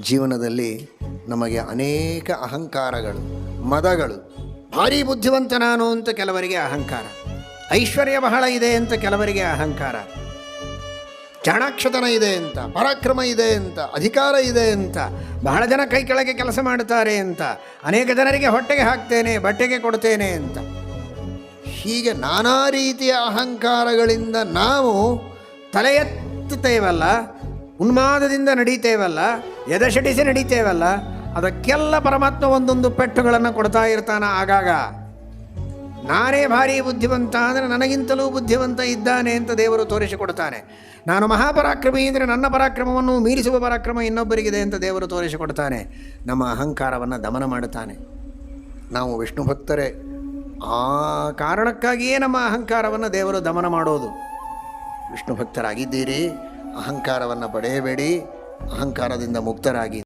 ಜೀವನದಲ್ಲಿ ನಮಗೆ ಅನೇಕ ಅಹಂಕಾರಗಳು, ಮದಗಳು, ಭಾರಿ ಬುದ್ಧಿವಂತ ನಾನು ಅಂತ ಕೆಲವರಿಗೆ ಅಹಂಕಾರ, ಐಶ್ವರ್ಯ ಬಹಳ ಇದೆ ಅಂತ ಕೆಲವರಿಗೆ ಅಹಂಕಾರ, ಚಾಣಾಕ್ಷತನ ಇದೆ ಅಂತ, ಪರಾಕ್ರಮ ಇದೆ ಅಂತ, ಅಧಿಕಾರ ಇದೆ ಅಂತ, ಬಹಳ ಜನ ಕೈ ಕೆಳಗೆ ಕೆಲಸ ಮಾಡುತ್ತಾರೆ ಅಂತ, ಅನೇಕ ಜನರಿಗೆ ಹೊಟ್ಟೆಗೆ ಹಾಕ್ತೇನೆ, ಬಟ್ಟೆಗೆ ಕೊಡ್ತೇನೆ ಅಂತ. ಹೀಗೆ ನಾನಾ ರೀತಿಯ ಅಹಂಕಾರಗಳಿಂದ ನಾವು ತಲೆ ಎತ್ತುತ್ತೇವಲ್ಲ ಉನ್ಮಾದದಿಂದ ನಡೀತೇವಲ್ಲ ಎದೆಷಡಿಸಿ ನಡೀತೇವಲ್ಲ, ಅದಕ್ಕೆಲ್ಲ ಪರಮಾತ್ಮ ಒಂದೊಂದು ಪೆಟ್ಟುಗಳನ್ನು ಕೊಡ್ತಾ ಇರ್ತಾನ ಆಗಾಗ. ನಾನೇ ಭಾರಿ ಬುದ್ಧಿವಂತ ಅಂದರೆ ನನಗಿಂತಲೂ ಬುದ್ಧಿವಂತ ಇದ್ದಾನೆ ಅಂತ ದೇವರು ತೋರಿಸಿಕೊಡ್ತಾನೆ. ನಾನು ಮಹಾಪರಾಕ್ರಮಿ ಅಂದರೆ ನನ್ನ ಪರಾಕ್ರಮವನ್ನು ಮೀರಿಸುವ ಪರಾಕ್ರಮ ಇನ್ನೊಬ್ಬರಿಗಿದೆ ಅಂತ ದೇವರು ತೋರಿಸಿಕೊಡ್ತಾನೆ. ನಮ್ಮ ಅಹಂಕಾರವನ್ನು ದಮನ ಮಾಡುತ್ತಾನೆ. ನಾವು ವಿಷ್ಣು ಭಕ್ತರೇ, ಆ ಕಾರಣಕ್ಕಾಗಿಯೇ ನಮ್ಮ ಅಹಂಕಾರವನ್ನು ದೇವರು ದಮನ ಮಾಡೋದು. ವಿಷ್ಣು ಭಕ್ತರಾಗಿದ್ದೀರಿ ಅಹಂಕಾರವನ್ನು ಪಡೆಯಬೇಡಿ. ಅಹಂಕಾರದಿಂದ ಮುಕ್ತರಾಗಿ